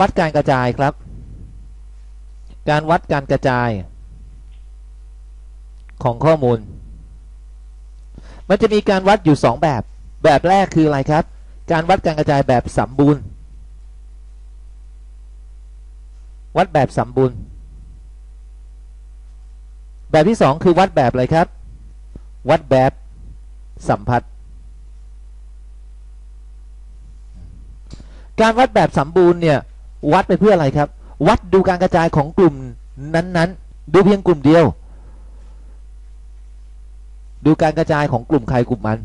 วัดการกระจายครับ การวัดการกระจาย ของข้อมูล มันจะมีการวัดอยู่ 2 แบบ แบบแรกคืออะไรครับ การวัดการกระจายแบบสมบูรณ์ วัดแบบสมบูรณ์ แบบที่ 2 คือวัดแบบอะไรครับ วัดแบบสัมพัทธ์การวัดแบบสมบูรณ์เนี่ย วัดไปเพื่ออะไรครับ วัดดูการกระจายของกลุ่มนั้นๆ ดูเพียงกลุ่มเดียว ดูการกระจายของกลุ่มใครกลุ่มมัน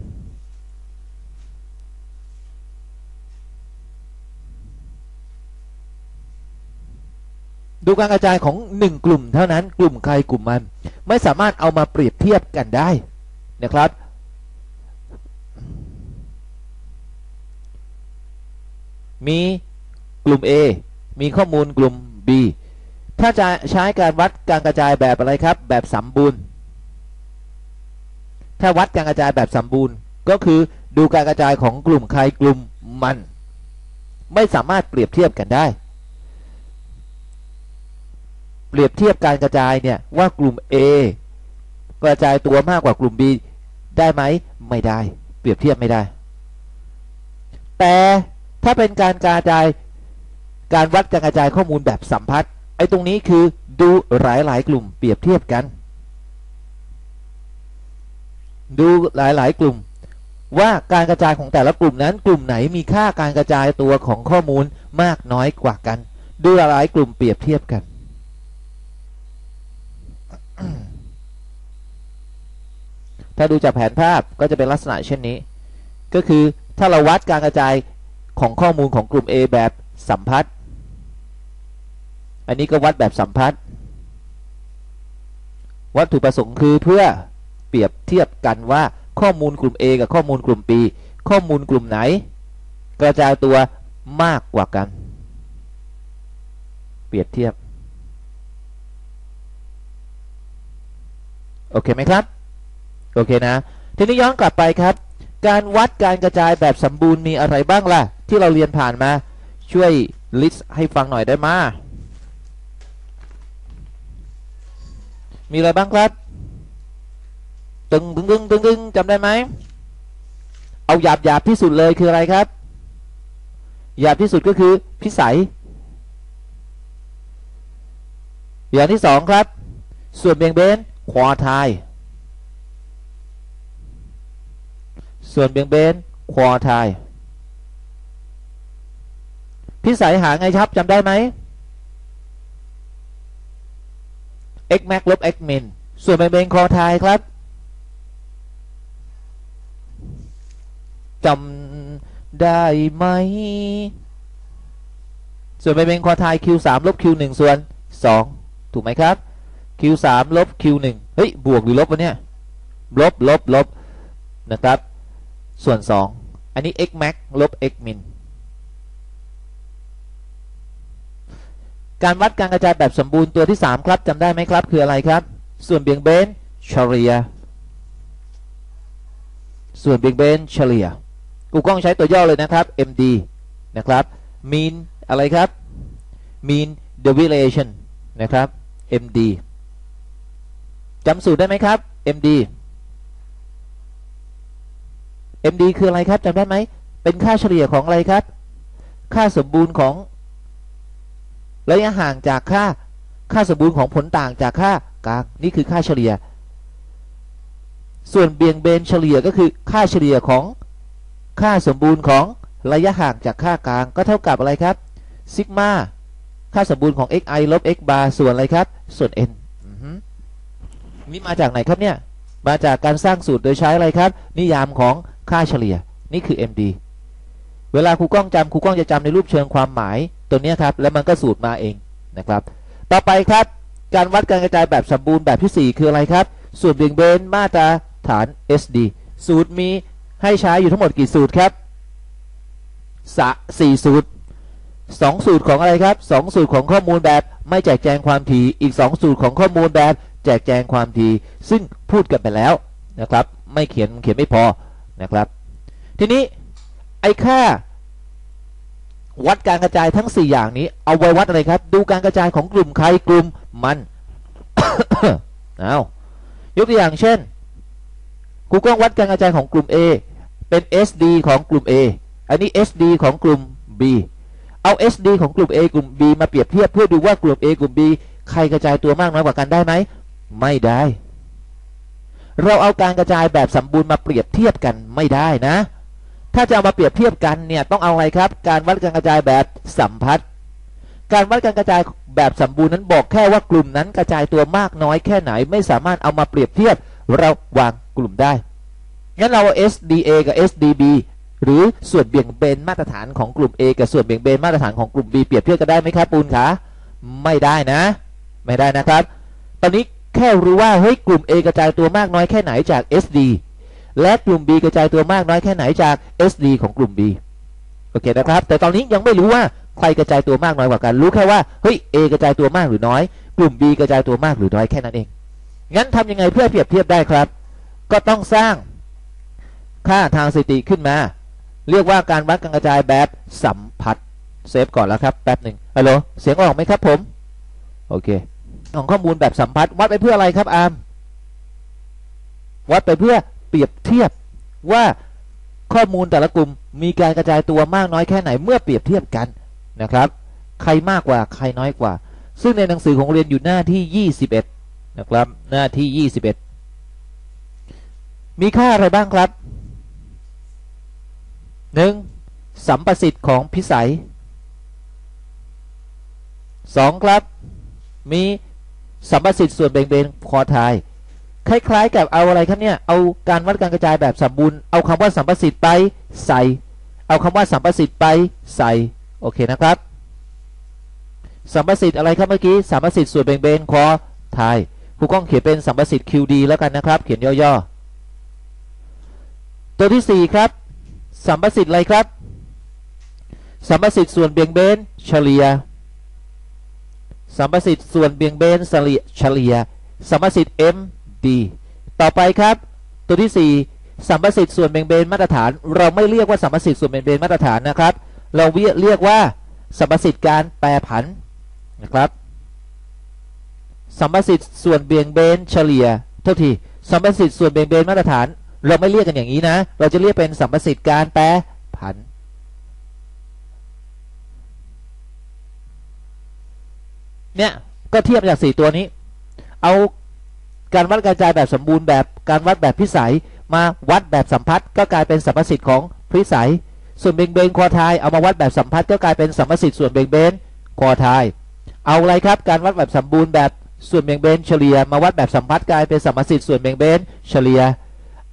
ดูการกระจายของหนึ่งกลุ่มเท่านั้นกลุ่มใครกลุ่มมัน ไม่สามารถเอามาเปรียบเทียบกันได้นะครับมีกลุ่ม A มีข้อมูลกลุ่ม B ถ้าจะใช้การวัดการกระจายแบบอะไรครับ แบบสมบูรณ์ ถ้าวัดการกระจายแบบสมบูรณ์ ก็คือดูการกระจายของกลุ่มใครกลุ่มมัน ไม่สามารถเปรียบเทียบกันได้ เปรียบเทียบการกระจายเนี่ยว่ากลุ่ม A กระจายตัวมากกว่ากลุ่ม B ได้ไหมไม่ได้ เปรียบเทียบไม่ได้ แต่ถ้าเป็นการกระจาย การวัดการกระจายข้อมูลแบบสัมพัทธ์ไอ้ตรงนี้คือดูหลายหลายกลุ่มเปรียบเทียบกัน ดูหลายหลายกลุ่ม ว่าการกระจายของแต่ละกลุ่มนั้น กลุ่มไหนมีค่าการกระจายตัวของข้อมูลมากน้อยกว่ากัน ดูหลายหลายกลุ่มเปรียบเทียบกันถ้าดูจากแผนภาพก็จะเป็นลักษณะเช่นนี้ ก็คือถ้าเราวัดการกระจายของข้อมูลของกลุ่ม A แบบสัมพัทธ์ อันนี้ก็วัดแบบสัมพัทธ์วัตถุประสงค์คือเพื่อเปรียบเทียบกันว่าข้อมูลกลุ่ม A กับข้อมูลกลุ่ม B ข้อมูลกลุ่มไหน กระจายตัวมากกว่ากัน เปรียบเทียบ โอเคไหมครับ โอเคนะ ทีนี้ย้อนกลับไปครับ การวัดการกระจายแบบสมบูรณ์มีอะไรบ้างล่ะ ที่เราเรียนผ่านมา ช่วยลิสต์ให้ฟังหน่อยได้มามี มีอะไรบ้างครับ ตึงตึงตึงตึงตึงจำได้ไหม เอาหยาบหยาบที่สุดเลยคืออะไรครับ หยาบที่สุดก็คือพิสัย อย่างที่สองครับ ส่วนเบี่ยงเบนควอไทายส่วนเบี่ยงเบนควอไทายพิสัยหาไงครับจำได้ไหม x max ลบ x min ส่วนเบี่ยงเบนควอไทายครับจำได้ไหม ส่วนเบี่ยงเบนควอไทาย q 3ลบ q 1ส่วน 2 ถูกไหมครับ q 3ลบ q 1เฮ้ย บวกหรือลบวะเนี่ย ลบลบลบนะครับ ส่วน 2 อันนี้ x max ลบ x min การวัดการกระจายแบบสมบูรณ์ตัวที่ 3 ครับจำได้ไหมครับ คืออะไรครับ ส่วนเบี่ยงเบนเฉลี่ยส่วนเบี่ยงเบนเฉลี่ยกูกล้องใช้ตัวย่อเลยนะครับ MD นะครับ mean อะไรครับ mean deviation นะครับ MD จำสูตรได้ไหมครับ MD MD คืออะไรครับจำได้ไหมเป็นค่าเฉลี่ยของอะไรครับ ค่าสมบูรณ์ของ ระยะห่างจากค่าค่าสมบูรณ์ของผลต่างจากค่ากลางนี่คือค่าเฉลี่ย ส่วนเบี่ยงเบนเฉลี่ยก็คือค่าเฉลี่ยของค่าสมบูรณ์ของระยะห่างจากค่ากลางก็เท่ากับอะไรครับซิกมาค่าสมบูรณ์ของ xi ลบ x bar ส่วนอะไรครับ ส่วน n นี่มาจากไหนครับเนี่ย มาจากการสร้างสูตรโดยใช้อะไรครับ นิยามของค่าเฉลี่ย นี่คือ MD เวลาครูกล้องจำครูกล้องจะจำในรูปเชิงความหมาย ตัวนี้ครับ แล้วมันก็สูตรมาเองนะครับ ต่อไปครับ การวัดการกระจายแบบสมบูรณ์แบบที่ 4 คืออะไรครับ สูตรเบี่ยงเบนมาตราฐาน SD สูตรมีให้ใช้อยู่ทั้งหมดกี่สูตรครับสะสี่สูตร 2 สูตรของอะไรครับ 2 สูตรของข้อมูลแบบไม่แจกแจงความถี่อีก 2 สูตรของข้อมูลแบบแจกแจงความถี่ซึ่งพูดกันไปแล้วนะครับ ไม่เขียนเขียนไม่พอนะครับ ทีนี้ไอ้ค่า วัดการกระจายทั้ง 4 อย่างนี้ เอาไว้วัดอะไรครับ ดูการกระจายของกลุ่มใครกลุ่มมัน เอายกตัวอย่างเช่นครูกล้องวัดการกระจายของกลุ่ม A เป็น SD ของกลุ่ม A อันนี้ SD ของกลุ่ม B เอา SD ของกลุ่ม A กลุ่ม B มาเปรียบเทียบเพื่อดูว่ากลุ่ม A กลุ่ม B ใครกระจายตัวมากน้อยกว่ากันได้ไหม ไม่ได้ เราเอาการกระจายแบบสมบูรณ์มาเปรียบเทียบกันไม่ได้นะ ถ้าจะเอามาเปรียบเทียบกันเนี่ยต้องเอาอะไรครับ การวัดการกระจายแบบสัมพัทธ์การวัดการกระจายแบบสมบูรณ์นั้นบอกแค่ว่ากลุ่มนั้นกระจายตัวมากน้อยแค่ไหน ไม่สามารถเอามาเปรียบเทียบระหว่างกลุ่มได้ งั้นเราเอา SDA กับ SDB หรือส่วนเบี่ยงเบนมาตรฐานของกลุ่ม A กับส่วนเบี่ยงเบนมาตรฐานของกลุ่ม B เปรียบเทียบกันได้ไหมครับปูนขาไม่ได้นะ ไม่ได้นะครับ ตอนนี้แค่รู้ว่าเฮ้ยกลุ่ม A กระจายตัวมากน้อยแค่ไหนจาก SD และกลุ่ม B กระจายตัวมากน้อยแค่ไหนจาก SD ของกลุ่ม B โอเคนะครับ แต่ตอนนี้ยังไม่รู้ว่าใครกระจายตัวมากน้อยกว่ากัน รู้แค่ว่า เฮ้ย A กระจายตัวมากหรือน้อย กลุ่ม B กระจายตัวมากหรือน้อยแค่นั้นเอง งั้นทำยังไงเพื่อเปรียบเทียบได้ครับ ก็ต้องสร้างค่าทางสถิติขึ้นมา เรียกว่าการวัดการกระจายแบบสัมผัส เซฟก่อนแล้วครับ แป๊บหนึ่งฮัลโหล เสียงออกไหมครับผม โอเค ของข้อมูลแบบสัมผัสวัดไปเพื่ออะไรครับอาร์ม วัดไปเพื่อ เปรียบเทียบว่าข้อมูลแต่ละกลุ่มมีการกระจายตัวมากน้อยแค่ไหนเมื่อเปรียบเทียบกันนะครับ ใครมากกว่าใครน้อยกว่า ซึ่งในหนังสือของเรียนอยู่หน้าที่ 21 นะครับ หน้าที่ 21 มีค่าอะไรบ้างครับ 1. สัมประสิทธิ์ของพิสัย 2. ครับ มีสัมประสิทธิ์ส่วนเบ่งเบนคอทาย คล้ายๆ กับเอาอะไรครับเนี่ย เอาการวัดการกระจายแบบสมบูรณ์ เอาคำว่าสัมประสิทธิ์ไปใส่ เอาคำว่าสัมประสิทธิ์ไปใส่ โอเคนะครับ สัมประสิทธิ์อะไรครับเมื่อกี้ สัมประสิทธิ์ส่วนเบ่งเบนคอทายผู้กล้องเขียนเป็นสัมประสิทธิ์ QD แล้วกันนะครับ เขียนย่อๆ ตัวที่ 4 ครับ สัมประสิทธิ์อะไรครับ สัมประสิทธิ์ส่วนเบี่ยงเบนเฉลี่ย สัมประสิทธิ์ส่วนเบี่ยงเบนเฉลี่ย สัมประสิทธิ์ D ต่อไปครับ ตัวที่ 4สัมประสิทธิ์ส่วนเบี่ยงเบนมาตรฐาน เราไม่เรียกว่าสัมประสิทธิ์ส่วนเบี่ยงเบนมาตรฐานนะครับ เราเรียกว่าสัมประสิทธิ์การแปรผันนะครับสัมประสิทธิ์ส่วนเบี่ยงเบนเฉลี่ยเท่าทีสัมประสิทธิ์ส่วนเบี่ยงเบนมาตรฐาน เราไม่เรียกกันอย่างนี้นะ เราจะเรียกเป็นสัมประสิทธิ์การแปรผันเนี่ยก็เทียบจากสี่ตัวนี้ เอา การวัดกระจายแบบสมบูรณ์แบบการวัดแบบพิสัยมาวัดแบบสัมพัทธ์ก็กลายเป็นสัมประสิทธิ์ของพิสัย ส่วนเบงเบงคอทายเอามาวัดแบบสัมพัทธ์ก็กลายเป็นสัมประสิทธิ์ส่วนเบงเบนคอทาย เอาอะไรครับการวัดแบบสมบูรณ์แบบส่วนเบงเบนเฉลี่ยมาวัดแบบสัมพัทธ์กลายเป็นสัมประสิทธิ์ส่วนเบงเบนเฉลี่ย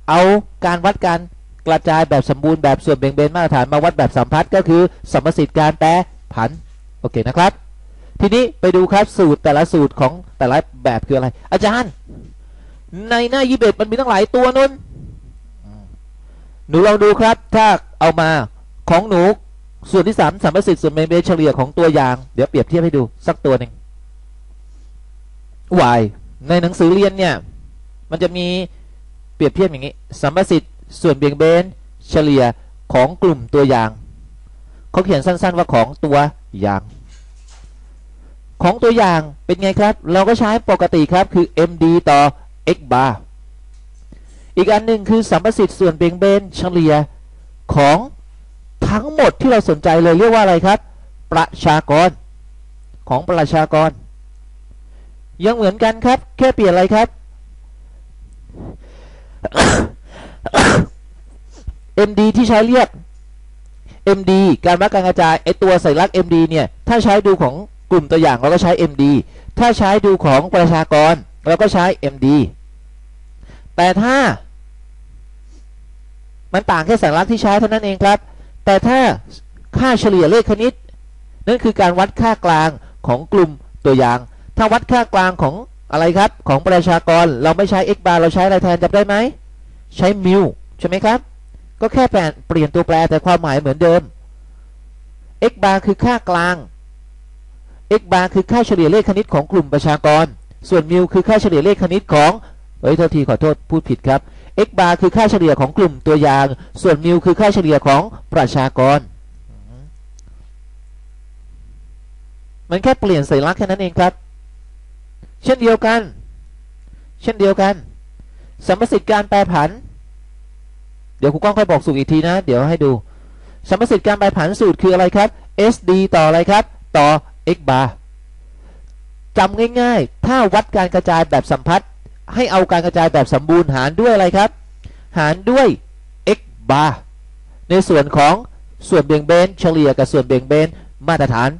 เอาการวัดการกระจายแบบสมบูรณ์แบบส่วนเบงเบนมาตรฐานมาวัดแบบสัมพัทธ์ก็คือสัมประสิทธิ์การแปรผันโอเคนะครับ ทีนี้ไปดูครับสูตรแต่ละสูตรของแต่ละแบบคืออะไร อาจารย์ ในหน้ายี่เบ็ดมันมีตั้งหลายตัวนนหนูลองดูครับถ้าเอามาของหนูส่วนที่สามสัมประสิทธิ์ส่วนเมนเบเฉลี่ยของตัวอย่าง เดี๋ยวเปรียบเทียบให้ดูสักตัวหนึ่ง y ในหนังสือเรียนเนี่ย มันจะมีเปรียบเทียบอย่างนี้สัมประสิทธิ์ส่วนเบี่ยงเบนเฉลี่ยของกลุ่มตัวอย่างเขาเขียนสั้นๆว่าของตัวอย่าง ของตัวอย่างเป็นไงครับ เราก็ใช้ปกติครับคือ md ต่อ x bar อีกอันหนึ่งคือสัมประสิทธิ์ส่วนเบี่ยงเบนเฉลี่ยของทั้งหมดที่เราสนใจเลยเรียกว่าอะไรครับ ประชากร ของประชากร ยังเหมือนกันครับ แค่เปลี่ยนอะไรครับ MD ที่ใช้เรียก MD การวัดการกระจายไอตัวสัญลักษณ์ MD เนี่ย ถ้าใช้ดูของกลุ่มตัวอย่างเราก็ใช้ MD ถ้าใช้ดูของประชากร เราก็ใช้ MD แต่ถ้า มันต่างแค่สัญลักษณ์ที่ใช้เท่านั้นเองครับ แต่ถ้าค่าเฉลี่ยเลขคณิต นั่นคือการวัดค่ากลางของกลุ่มตัวอย่าง ถ้าวัดค่ากลางของอะไรครับ ของประชากรเราไม่ใช้ x bar เราใช้อะไรแทนจำได้ไหม ใช้มิวใช่ไหมครับ ก็แค่แปลเปลี่ยนตัวแปรแต่ความหมายเหมือนเดิม x bar คือค่ากลาง x bar คือค่าเฉลี่ยเลขคณิตของกลุ่มประชากร ส่วนมิวคือค่าเฉลี่ยเลขคณิตของเฮ้ยโทษทีขอโทษพูดผิดครับ x bar คือค่าเฉลี่ยของกลุ่มตัวอย่าง ส่วนมิวคือค่าเฉลี่ยของประชากร มันแค่เปลี่ยนสัญลักษณ์แค่นั้นเองครับ เช่นเดียวกัน เช่นเดียวกัน สมประสิทธิ์การแปรผัน เดี๋ยวครูก้องค่อยบอกสูตรอีกทีนะ เดี๋ยวให้ดู สมประสิทธิ์การแปรผันสูตรคืออะไรครับ SD ต่ออะไรครับ ต่อ x bar จำง่ายๆ ถ้าวัดการกระจายแบบสัมพัทธ์ ให้เอาการกระจายแบบสมบูรณ์หารด้วยอะไรครับ หารด้วย x bar ในส่วนของส่วนเบี่ยงเบนเฉลี่ยกับส่วนเบี่ยงเบนมาตรฐาน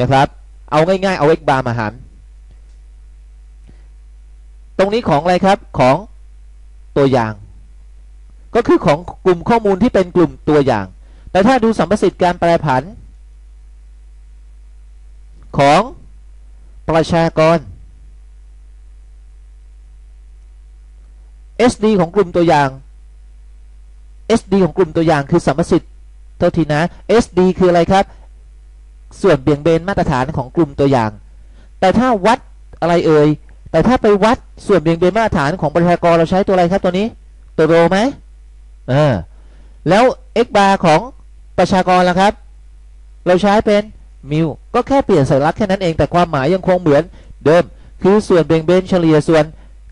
นะครับ เอาง่ายๆ เอา x bar มาหาร ตรงนี้ของอะไรครับของตัวอย่าง ก็คือของกลุ่มข้อมูลที่เป็นกลุ่มตัวอย่าง แต่ถ้าดูสัมประสิทธิ์การแปรผัน ของ ประชากร SD ของกลุ่มตัวอย่าง SD ของกลุ่มตัวอย่างคือสัมประสิทธิ์โทษทีนะ SD คืออะไรครับ ส่วนเบี่ยงเบนมาตรฐานของกลุ่มตัวอย่าง แต่ถ้าวัดอะไรเอ่ย แต่ถ้าไปวัดส่วนเบี่ยงเบนมาตรฐานของประชากรเราใช้ตัวอะไรครับตัวนี้ ตัวโรไหมเออแล้ว x bar ของประชากรล่ะครับ เราใช้เป็น มิวก็แค่เปลี่ยนสัญลักษณ์แค่นั้นเองแต่ความหมายยังคงเหมือนเดิม คือส่วนเบ่งเบนเฉลี่ยส่วน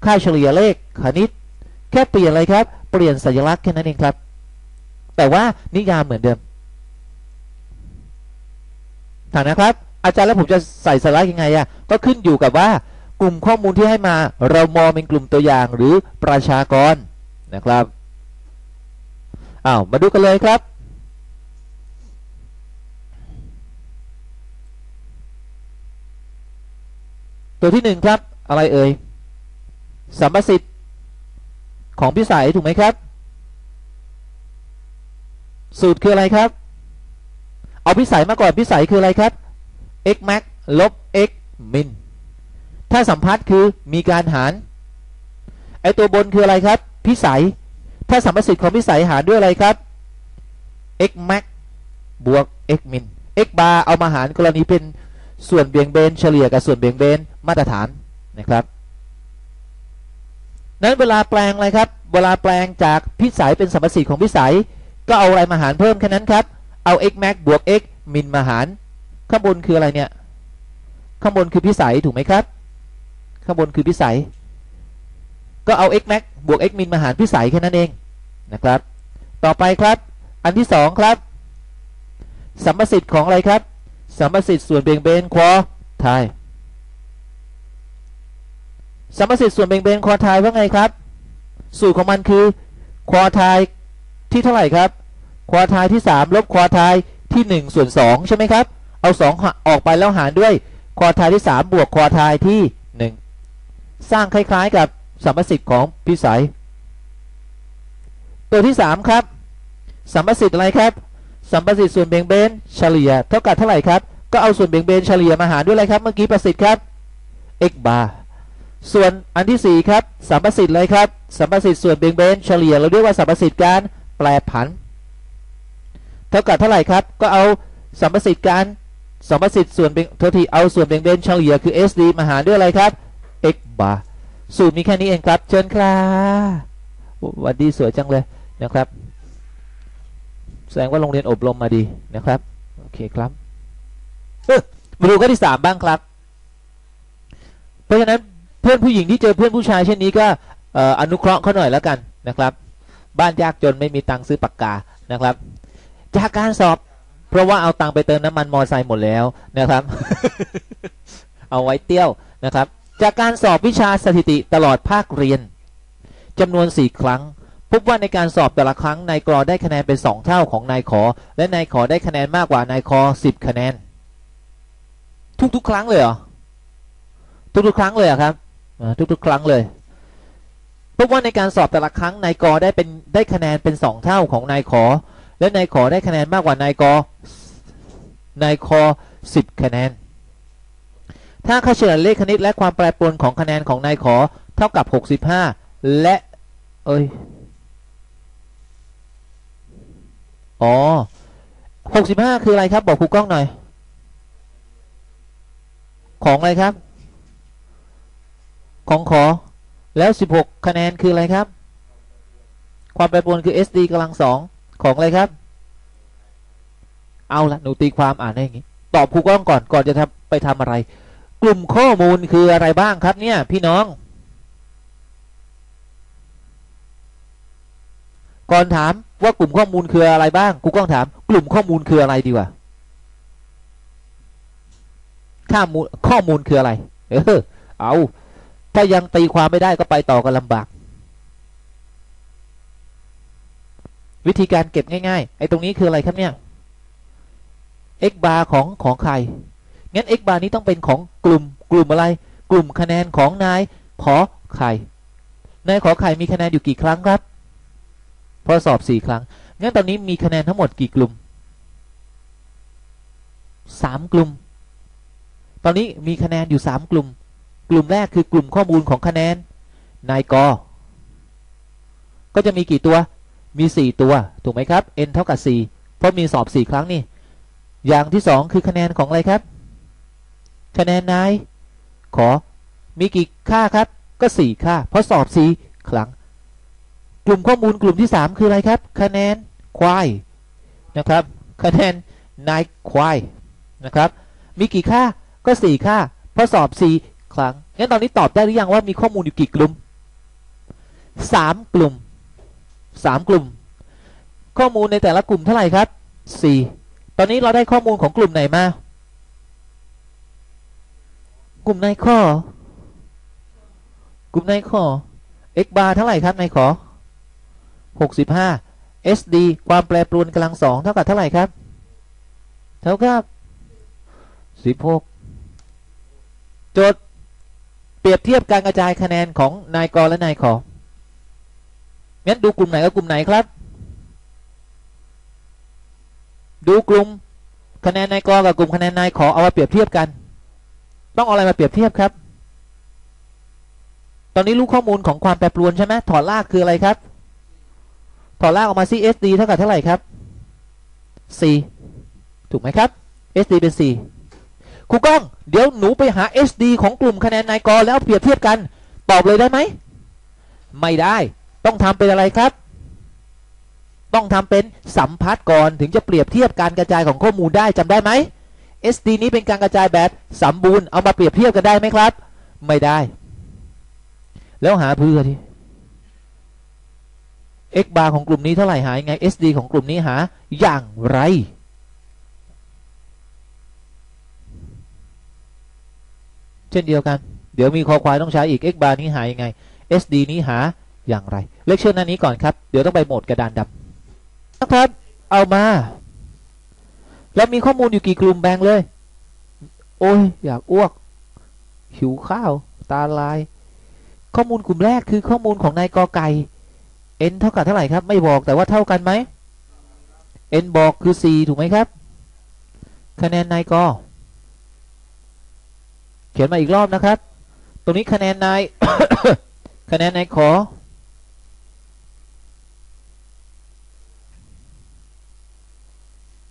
ค่าเฉลี่ยเลขคณิต แค่เปลี่ยนอะไรครับ เปลี่ยนสัญลักษณ์แค่นั้นเองครับ แต่ว่านิยามเหมือนเดิมถามนะครับ อาจารย์แล้วผมจะใส่สัญลักษณ์ยังไงอะก็ขึ้นอยู่กับว่ากลุ่มข้อมูลที่ให้มา เรามองเป็นกลุ่มตัวอย่างหรือประชากรนะครับอ้าวมาดูกันเลยครับ ตัวที่หนึ่งครับ อะไรเอ่ยสัมประสิทธิ์ของพิสัยถูกไหมครับ สูตรคืออะไรครับ เอาพิสัยมาก่อนพิสัยคืออะไรครับ x max ลบ x min ถ้าสัมพัทธ์คือมีการหารไอตัวบนคืออะไรครับ พิสัย ถ้าสัมประสิทธิ์ของพิสัยหารด้วยอะไรครับ x max บวก x min x bar เอามาหารกรณีเป็น ส่วนเบี่ยงเบนเฉลี่ยกับส่วนเบี่ยงเบนมาตรฐานนะครับ นั้นเวลาแปลงอะไรครับ เวลาแปลงจากพิสัยเป็นสัมประสิทธิ์ของพิสัย ก็เอาอะไรมาหารเพิ่มแค่นั้นครับ เอา x max บวก x min มาหาร ข้างบนคืออะไรเนี่ย ข้างบนคือพิสัยถูกไหมครับ ข้างบนคือพิสัย ก็เอา x max บวก x min มาหารพิสัยแค่นั้นเองนะครับ ต่อไปครับ อันที่สองครับ สัมประสิทธิ์ของอะไรครับ สัมประสิทธิ์ส่วนเบี่ยงเบนควอไทยสัมประสิทธิ์ส่วนเบี่ยงเบนควอไทยว่าไงครับ สูตรของมันคือควอไทยที่เท่าไหร่ครับควอไทยที่3ลบควอไทยที่ 1 ส่วน 2 ใช่ไหมครับ เอา 2 ออกไปแล้วหารด้วยควอไทยที่ 3 บวกควอไทยที่ 1 สร้างคล้ายๆกับสัมประสิทธิ์ของพิสัย ตัวที่ 3 ครับ สัมประสิทธิ์อะไรครับ สัมประสิทธิ์ส่วนเบี่ยงเบนเฉลี่ยเท่ากับเท่าไหร่ครับ ก็เอาส่วนเบี่ยงเบนเฉลี่ยมาหารด้วยอะไรครับเมื่อกี้ประสิทธิ์ครับ x bar ส่วนอันที่ 4 ครับสัมประสิทธิ์เลยครับสัมประสิทธิ์ส่วนเบี่ยงเบนเฉลี่ยเราเรียกว่าสัมประสิทธิ์การแปรผัน เท่ากับเท่าไหร่ครับ ก็เอาสัมประสิทธิ์การสัมประสิทธิ์ส่วนเบี่ยงโทษทีเอาส่วนเบี่ยงเบนเฉลี่ยคือ SD มาหารด้วยอะไรครับ x bar สูตรมีแค่นี้เองครับ เชิญครับวันดีสวยจังเลยนะครับ แสดงว่าโรงเรียนอบรมมาดีนะครับ โอเคครับมาดูข้อที่สามบ้างครับ เพราะฉะนั้นเพื่อนผู้หญิงที่เจอเพื่อนผู้ชายเช่นนี้ก็อนุเคราะห์เขาหน่อยแล้วกันนะครับ บ้านยากจนไม่มีตังค์ซื้อปากกานะครับ จากการสอบ เพราะว่าเอาตังค์ไปเติมน้ำมันมอไซค์หมดแล้วนะครับ เอาไว้เตี้ยวนะครับ จากการสอบวิชาสถิติตลอดภาคเรียนจำนวน4ครั้ง พบว่าในการสอบแต่ละครั้งนายกรได้คะแนนเป็น2เท่าของนายขอ และนายขอได้คะแนนมากกว่านายคอ10คะแนน ทุกๆครั้งเลยเหรอทุกๆครั้งเลยครับทุกๆ ครั้งเลยพบว่าในการสอบแต่ละครั้งนายกอได้เป็นได้คะแนนเป็น2เท่าของนายขอ และนายขอได้คะแนนมากกว่านายกนายคอ10คะแนน ถ้าค่าเฉลี่ยเลขคณิตและความแปรปรวนของคะแนนของนายขอเท่ากับ 65 และ เอ้ย อ๋อ65คืออะไรครับ บอกครูกล้องหน่อย ของอะไรครับ ของขอ แล้ว16คะแนนคืออะไรครับ ความแปรปรวนคือ SD กำลังสองของอะไรครับ เอาละหนูตีความอ่านได้อย่างนี้ ตอบครูกล้องก่อนก่อนจะทไปทำอะไร กลุ่มข้อมูลคืออะไรบ้างครับเนี่ย พี่น้อง ก่อนถาม ว่ากลุ่มข้อมูลคืออะไรบ้างครูก้องถาม กลุ่มข้อมูลคืออะไรดีกว่าข้ามูลข้อมูลคืออะไร เออ เอา ถ้ายังตีความไม่ได้ก็ไปต่อกันลำบาก วิธีการเก็บง่ายๆ ไอ้ตรงนี้คืออะไรครับเนี่ย x bar ของของใคร งั้น x bar นี้ต้องเป็นของกลุ่ม กลุ่มอะไร กลุ่มคะแนนของนายขอไข่ นายขอไข่มีคะแนนอยู่กี่ครั้งครับ พอสอบสี่ครั้งงั้นตอนนี้มีคะแนนทั้งหมดกี่กลุ่มสามกลุ่ม ตอนนี้มีคะแนนอยู่สามกลุ่ม กลุ่มแรกคือกลุ่มข้อมูลของคะแนนนายกก็จะมีกี่ตัว มีสี่ตัว ถูกไหมครับ n เท่ากับสี่เพราะมีสอบสี่ครั้งนี่ อย่างที่สองคือคะแนนของอะไรครับ คะแนนนาย ขอ มีกี่ค่าครับ ก็สี่ค่า เพราะสอบสี่ครั้ง กลุ่มข้อมูลกลุ่มที่สามคืออะไรครับ คะแนนควายนะครับ คะแนนนายควายนะครับ มีกี่ค่าก็สี่ค่าเพราะสอบสี่ครั้งงั้นตอนนี้ตอบได้หรือยังว่ามีข้อมูลอยู่กี่กลุ่มสามกลุ่มสามกลุ่ม ข้อมูลในแต่ละกลุ่มเท่าไหร่ครับสี่ตอนนี้เราได้ข้อมูลของกลุ่มไหนมา กลุ่มในข้อ กลุ่มในข้อ x bar เท่าไหร่ครับในขอ หกสิบห้า sd ความแปรปรวนกำลังสองเท่ากับเท่าไหร่ครับ เท่ากับสิบหกโจทย์เปรียบเทียบการกระจายคะแนนของนายกและนายของั้นดูกลุ่มไหนกับกลุ่มไหนครับ ดูกลุ่มคะแนนนายกกับกลุ่มคะแนนนายขอเอามาเปรียบเทียบกัน ต้องเอาอะไรมาเปรียบเทียบครับ ตอนนี้รู้ข้อมูลของความแปรปรวนใช่ไหมถอดรากคืออะไรครับ ถอดรากออกมา CSD เท่ากับเท่าไหร่ครับ C ถูกไหมครับ SD เป็น C ครูก้องเดี๋ยวหนูไปหา SD ของกลุ่มคะแนนนายกแล้วเปรียบเทียบกัน ตอบเลยได้ไหม ไม่ได้ ต้องทำเป็นอะไรครับ ต้องทำเป็นสัมพัทธ์ก่อนถึงจะเปรียบเทียบการกระจายของข้อมูลได้จำได้ไหม SD นี้เป็นการกระจายแบบสมบูรณ์เอามาเปรียบเทียบกันได้ไหมครับ ไม่ได้ แล้วหาเพื่อที่ x bar ของกลุ่มนี้เท่าไหร่หายังไง SD ของกลุ่มนี้หาอย่างไร เช่นเดียวกัน เดี๋ยวมีคอควายต้องใช้อีก x bar นี้หายังไง SD นี้หาอย่างไร เลคเชอร์หน้านี้ก่อนครับ เดี๋ยวต้องไปโหมดกระดานดำนะครับ เอามา แล้วมีข้อมูลอยู่กี่กลุ่มแบ่งเลย โอ้ย อยากอ้วก หิวข้าว ตาลาย ข้อมูลกลุ่มแรกคือข้อมูลของนายกอไก่ n เท่ากับเท่าไหร่ครับ ไม่บอกแต่ว่าเท่ากันไหม n บอกคือ4ถูกไหมครับ คะแนนนายกเขียนมาอีกรอบนะครับ ตรงนี้คะแนนนาย คะแนนนายขอ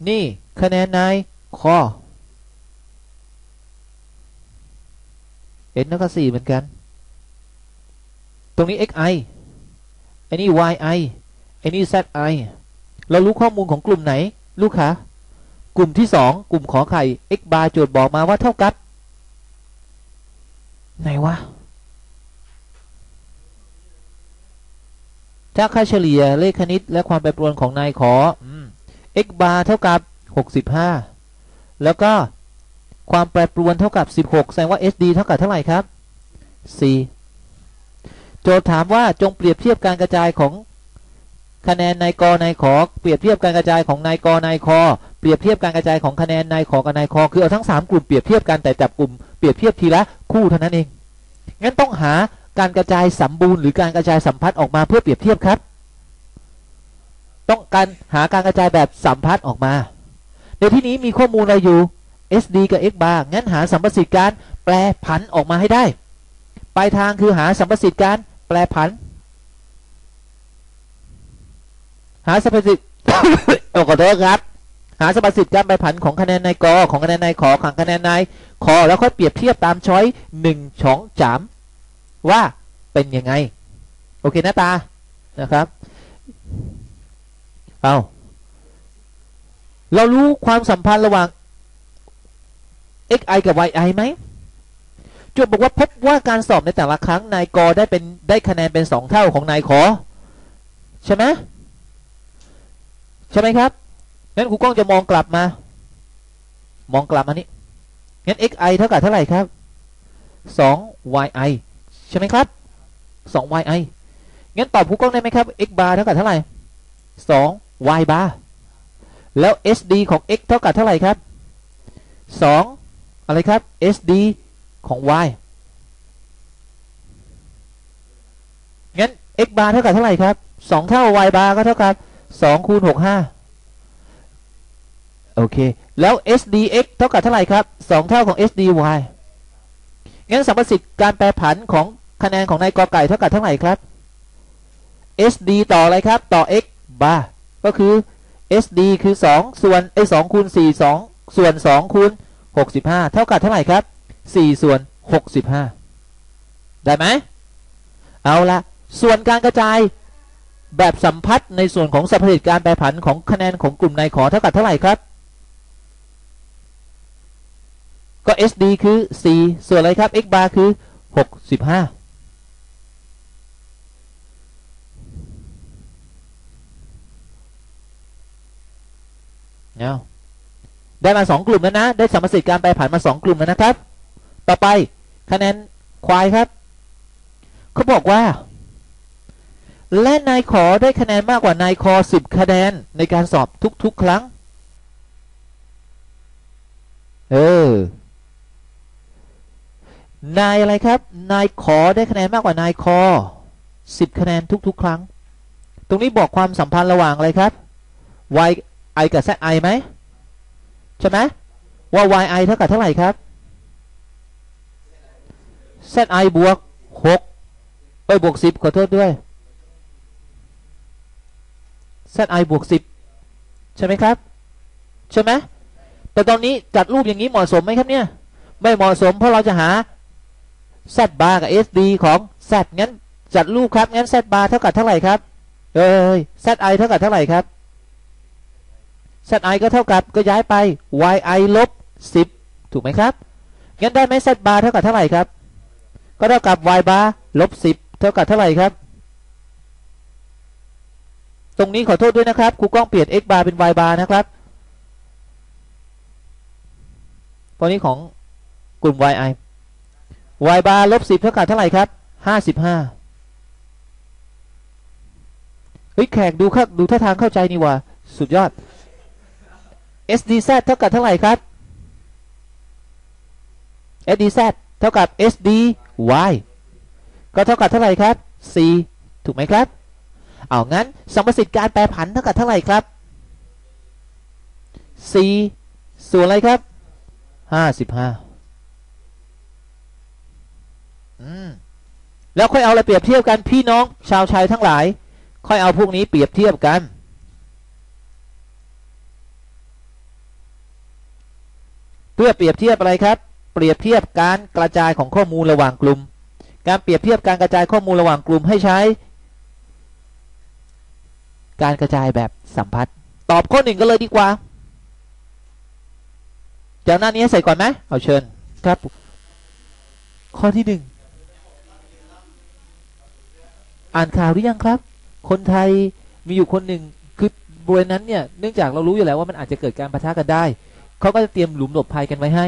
นี่คะแนนนายคอ n เท่ากับ4เหมือนกัน ตรงนี้ xi อันนี้ yi อันนี้ zi เรารู้ข้อมูลของกลุ่มไหน ลูกค้ากลุ่มที่สองกลุ่มขอไข่ x bar โจทย์บอกมาว่าเท่ากับ ไหนวะถ้าค่าเฉลี่ยเลขคณิตและความแปรปรวนของนายขอ x bar เท่ากับ 65 แล้วก็ความแปรปรวนเท่ากับ 16 แสดงว่า sd เท่ากับเท่าไหร่ครับ 4 โจทย์ถามว่าจงเปรียบเทียบการกระจายของคะแนนนายกนายขอ เปรียบเทียบการกระจายของนายกนายคอเปรียบเทียบการกระจายของคะแนนนายขอกับนายคอคือเอาทั้ง 3 กลุ่มเปรียบเทียบกันแต่จับกลุ่มเปรียบเทียบทีละคู่เท่านั้นเองงั้นต้องหาการกระจายสมบูรณ์หรือการกระจายสัมพัทธ์ออกมาเพื่อเปรียบเทียบครับ ต้องการหาการกระจายแบบสัมพัทธ์ออกมา ในที่นี้มีข้อมูลอะไรอยู่ SD กับ X bar งั้นหาสัมประสิทธิ์การแปลผันออกมาให้ได้ ลายทางคือหาสัมประสิทธิ์การแปลผัน หาสัมประสิทธิ์โอ้ขอโทษครับ หาสัมประสิทธิ์การแปลผันของคะแนนในกอของคะแนนในขอของคะแนนในคอแล้วค่อยเปรียบเทียบตามช้อยหนึ่งสองสามว่าเป็นยังไง โอเคนะตานะครับ เอาเรารู้ความสัมพันธ์ระหว่าง xi กับ yi ไหม จทย์บอกว่าพบว่าการสอบในแต่ละครั้งนายกได้เป็นได้คะแนนเป็นสองเท่าของนายขอ ใช่ไหมใช่ไหมครับงั้นครูกล้องจะมองกลับมา มองกลับมานี้งั้น xi เท่ากับเท่าไหร่ครับ 2yi ใช่ไหมครับ 2yi งั้นตอบครูกล้องได้ไหมครับ x bar เท่ากับเท่าไหร่ 2y bar แล้ว sd ของ x เท่ากับเท่าไหร่ครับ2อะไรครับ sd ของ y งั้น x bar เท่ากับเท่าไหร่ครับ 2 เท่า y bar ก็เท่ากับ 2 คูณ 65 โอเค แล้ว sdx เท่ากับเท่าไหร่ครับ 2 เท่าของ sdy งั้นสัมประสิทธิ์การแปรผันของคะแนนของนายกอไก่เท่ากับเท่าไหร่ครับ sd ต่ออะไรครับ ต่อ x bar ก็คือ sd คือ 2 ส่วนไอ้2คูณ4 2 ส่วน 2 คูณ 65 เท่ากับเท่าไหร่ครับ 4ส่วน65ได้ไหมเอาละส่วนการกระจายแบบสัมพัทธ์ในส่วนของสัมพัทธ์การแปรผันของคะแนนของกลุ่มนายขอเท่ากับเท่าไหร่ครับ ก็ SD คือ 4 ส่วนอะไรครับ x bar คือ 65เอาได้มา 2 กลุ่มแล้วนะ ได้สัมประสิทธิ์การแปรผันมา 2 กลุ่มแล้วนะครับ ต่อไปคะแนนควายครับเขาบอกว่า และนายขอได้คะแนนมากกว่านายคอ10 คะแนนในการสอบทุก ๆ ครั้ง เออนายอะไรครับ นายขอได้คะแนนมากกว่านายคอ10 คะแนนทุก ๆ ครั้ง ตรงนี้บอกความสัมพันธ์ระหว่างอะไรครับ y i กับ z i ไหมใช่ไหมว่า y i เท่ากับเท่าไหร่ครับ z i บวก6เอ้ยบวก10ขอโทษด้วย z i บวก10ใช่ไหมครับ ใช่ไหมแต่ตอนนี้จัดรูปอย่างนี้เหมาะสมไหมครับเนี่ย ไม่เหมาะสมเพราะเราจะหา z bar กับ sd ของ z งั้นจัดรูปครับ งั้น z bar เท่ากับเท่าไหร่ครับ เอ้ย z i เท่ากับเท่าไหร่ครับ z i ก็เท่ากับก็ย้ายไป y i ลบ10 ถูกไหมครับ งั้นได้ไหม z bar เท่ากับเท่าไหร่ครับ ก็เท่ากับ y bar ลบ10เท่ากับเท่าไหร่ครับ ตรงนี้ขอโทษด้วยนะครับครูกล้องเปลี่ยน x bar เป็น y bar นะครับตอนนี้ของกลุ่ม y i y bar ลบ10เท่ากับเท่าไหร่ครับ55เฮ้ยแขกดูข้าดูท่าทางเข้าใจนี่ว่า สุดยอด SDZ เท่ากับเท่าไหร่ครับ SDZ เท่ากับ sd y ก็เท่ากับเท่าไหร่ครับ C ถูกไหมครับ เอางั้นสัมประสิทธิ์การแปรผันเท่ากับเท่าไหร่ครับ C ส่วนอะไรครับ55อืมแล้วค่อยเอาอะไรเปรียบเทียบกันพี่น้องชาวชายทั้งหลาย ค่อยเอาพวกนี้เปรียบเทียบกันเพื่อเปรียบเทียบอะไรครับ เปรียบเทียบการกระจายของข้อมูลระหว่างกลุ่ม การเปรียบเทียบการกระจายข้อมูลระหว่างกลุ่มให้ใช้ การกระจายแบบสัมพัทธ์ ตอบข้อหนึ่งกันเลยดีกว่า จากหน้านี้ใส่ก่อนไหมเอาเชิญครับ ข้อที่หนึ่งอ่านข่าวหรือยังครับ คนไทยมีอยู่คนหนึ่งคือบริเวณนั้นเนี่ยเนื่องจากเรารู้อยู่แล้วว่ามันอาจจะเกิดการประทะกันได้เขาก็จะเตรียมหลุมหลบภัยกันไว้ให้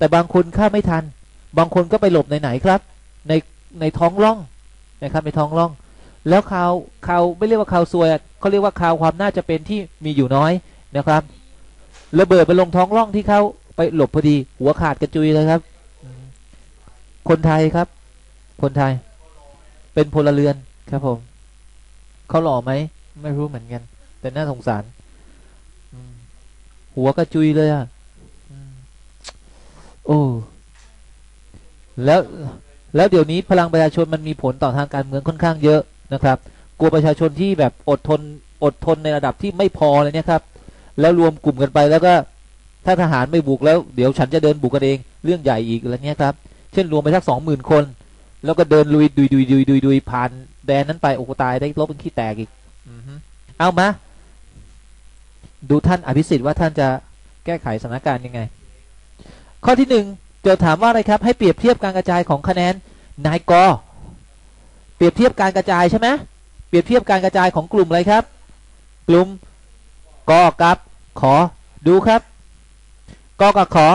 แต่บางคนข้าไม่ทัน บางคนก็ไปหลบในไหนครับ ในในท้องร่องนะครับในท้องร่อง แล้วข่าวข่าวไม่เรียกว่าข่าวซวยเขาเรียกว่าข่าวความน่าจะเป็นที่มีอยู่น้อยนะครับระเบิดไปลงท้องร่องที่เขาไปหลบพอดี หัวขาดกระจุยเลยครับ คนไทยครับ คนไทย เป็นพลเรือนครับผมเขาหล่อไหมไม่รู้เหมือนกัน แต่น่าสงสารหัวกระจุยเลยอะ โอ้แล้วแล้วเดี๋ยวนี้พลังประชาชนมันมีผลต่อทางการเมืองค่อนข้างเยอะนะครับ กลัวประชาชนที่แบบอดทนอดทนในระดับที่ไม่พอเลยเนี่ยครับ แล้วรวมกลุ่มกันไปแล้วก็ถ้าทหารไม่บุกแล้วเดี๋ยวฉันจะเดินบุกกันเองเรื่องใหญ่อีกอะไรเนี้ยครับ เช่นรวมไปสักสองหมื่นคน แล้วก็เดินลุยดุยดุยดุยดุยดุยผ่านแดนนั้นไปโอ้โหตายได้ลบเป็นขี้แตกอีกเอามาดูท่านอภิสิทธิ์ว่าท่านจะแก้ไขสถานการณ์ยังไง ข้อที่หนึ่งโจทย์ถามว่าอะไรครับ ให้เปรียบเทียบการกระจายของคะแนนนายกเปรียบเทียบการกระจายใช่ไหมเปรียบเทียบการกระจายของกลุ่มอะไรครับ กลุ่มกอกับขอดูครับกอกับขอ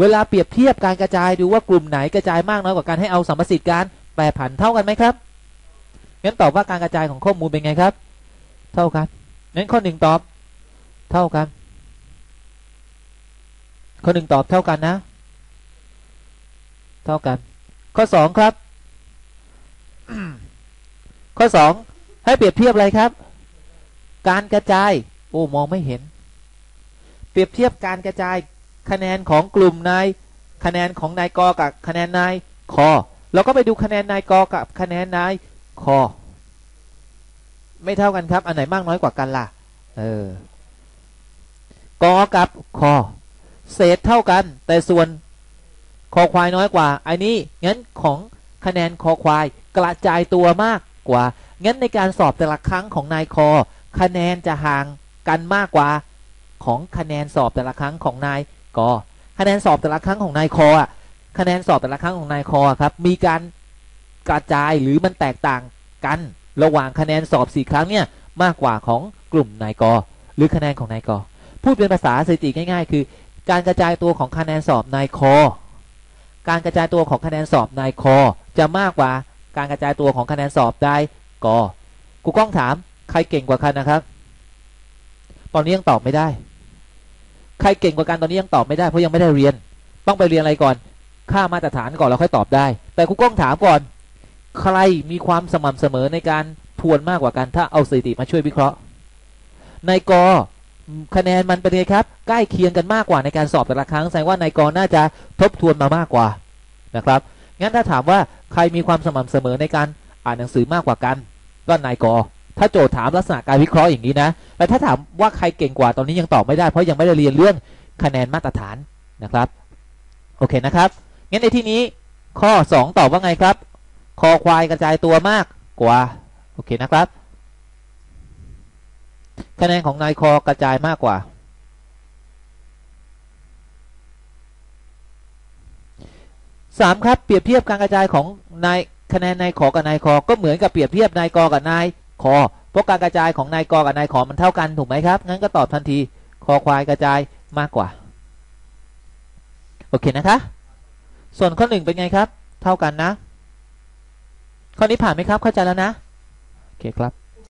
เวลาเปรียบเทียบการกระจายดูว่ากลุ่มไหนกระจายมากน้อยกว่ากันให้เอาสัมประสิทธิ์การแปรผันเท่ากันไหมครับงั้นตอบว่าการกระจายของข้อมูลเป็นไงครับ เท่ากันงั้นข้อหนึ่งตอบ เท่ากัน ข้อหนึ่งตอบเท่ากันนะ เท่ากัน ข้อสองครับ ข้อสองให้เปรียบเทียบอะไรครับ การกระจาย โอ้ มองไม่เห็น เปรียบเทียบการกระจาย คะแนนของกลุ่มนายคะแนนของนายกกับคะแนนนายคอเราก็ไปดูคะแนนนายกกับคะแนนนายคอไม่เท่ากันครับ อันไหนมากน้อยกว่ากันล่ะ เออกอกับคอ เศษเท่ากัน แต่ส่วนคอควายน้อยกว่าอันนี้งั้นของคะแนนคอควายกระจายตัวมากกว่า งั้นในการสอบแต่ละครั้งของนายคอ คะแนนจะห่างกันมากกว่า ของคะแนนสอบแต่ละครั้งของนายกอคะแนนสอบแต่ละครั้งของนายคออะคะแนนสอบแต่ละครั้งของนายคอครับมีการกระจายหรือมันแตกต่างกัน ระหว่างคะแนนสอบสี่ครั้งเนี่ยมากกว่าของกลุ่มนายกหรือคะแนนของนายกพูดเป็นภาษาสถิติง่าย ๆ คือ การกระจายตัวของคะแนนสอบนายคอการกระจายตัวของคะแนนสอบนายคอจะมากกว่าการกระจายตัวของคะแนนสอบได้กครูก้องถามใครเก่งกว่ากันนะครับ ตอนนี้ยังตอบไม่ได้ ใครเก่งกว่ากันตอนนี้ยังตอบไม่ได้เพราะยังไม่ได้เรียน ต้องไปเรียนอะไรก่อน ค่ามาตรฐานก่อนแล้วค่อยตอบได้ แต่ครูก้องถามก่อน ใครมีความสม่ำเสมอในการทวนมากกว่ากันถ้าเอาสถิติมาช่วยวิเคราะห์ในก คะแนนมันเป็นไงครับ ใกล้เคียงกันมากกว่าในการสอบแต่ละครั้งแสดงว่านายกน่าจะทบทวนมามากกว่านะครับงั้นถ้าถามว่าใครมีความสม่ำเสมอในการอ่านหนังสือมากกว่ากัน ก็นายกถ้าโจทย์ถามลักษณะการวิเคราะห์อย่างนี้นะแต่ถ้าถามว่าใครเก่งกว่าตอนนี้ยังตอบไม่ได้เพราะยังไม่ได้เรียนเรื่องคะแนนมาตรฐานนะครับโอเคนะครับงั้นในที่นี้ข้อ 2 ตอบว่าไงครับ คอควายกระจายตัวมากกว่า โอเคนะครับ คะแนนของนายคอกระจายมากกว่าสามครับเปรียบเทียบการกระจายของนายคะแนนนายขอกับนายคอก็เหมือนกับเปรียบเทียบนายกอกับนายคอเพราะการกระจายของนายกอกับนายขอมันเท่ากันถูกไหมครับงั้นก็ตอบทันทีคอควายกระจายมากกว่า โอเคนะคะ ส่วนข้อหนึ่งเป็นไงครับ เท่ากันนะ ข้อนี้ผ่านไหมครับเข้าใจแล้วนะ โอเคครับ